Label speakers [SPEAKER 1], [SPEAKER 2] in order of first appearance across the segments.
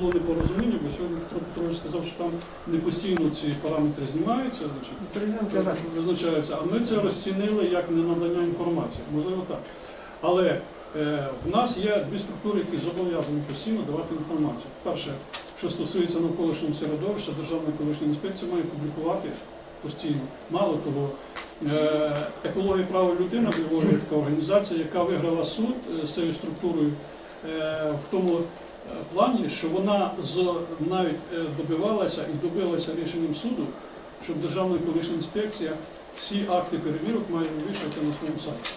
[SPEAKER 1] Було непорозуміння, бо сьогодні Петро Петрович сказав, що там не постійно ці параметри знімаються, значить, визначаються, а ми це розцінили як ненадання інформації. Можливо так. Але е, в нас є дві структури, які зобов'язані постійно давати інформацію. Перше, що стосується навколишнього середовища, Державна екологічна інспекція має публікувати постійно. Мало того, е, екологія права людини в така організація, яка виграла суд е, з цією структурою в тому е, плані, що вона навіть е, добивалася і добилася рішенням суду, щоб Державна екологічна інспекція всі акти перевірок має вивішувати на своєму сайті.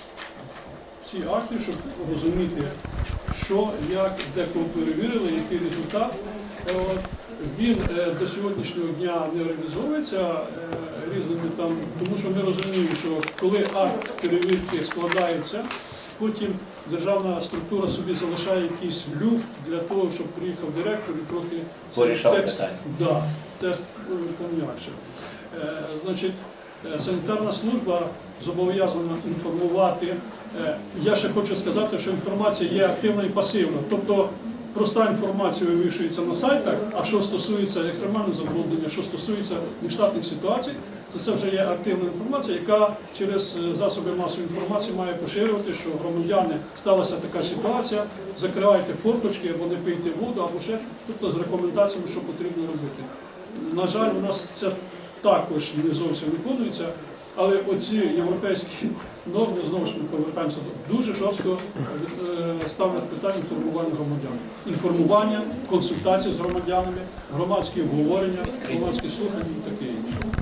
[SPEAKER 1] Всі акти, щоб розуміти, що, як, де кого перевірили, який результат. Е. Він е, до сьогоднішнього дня не реалізовується е, різними там, тому що ми розуміємо, що коли акт перевірки складається, потім державна структура собі залишає якийсь люфт для того, щоб приїхав директор і трохи
[SPEAKER 2] Порішав
[SPEAKER 1] текст,
[SPEAKER 2] питання.
[SPEAKER 1] да, тест е, пом'якшив. Е, Значить, е, санітарна служба зобов'язана інформувати. Е, Я ще хочу сказати, що інформація є активна і пасивна. Тобто проста інформація вивішується на сайтах, а що стосується екстремального забруднення, що стосується нештатних ситуацій, то це вже є активна інформація, яка через е, засоби масової інформації має поширювати, що громадяни сталася така ситуація, закривайте форточки або не пийте воду, або ще тобто з рекомендаціями, що потрібно робити. На жаль, у нас це також не зовсім виконується, але оці європейські норми знову ж ми повертаємося до дуже жорстко е, ставлять питання інформування громадян. Інформування, консультації з громадянами, громадські обговорення, громадські слухання і таке інше.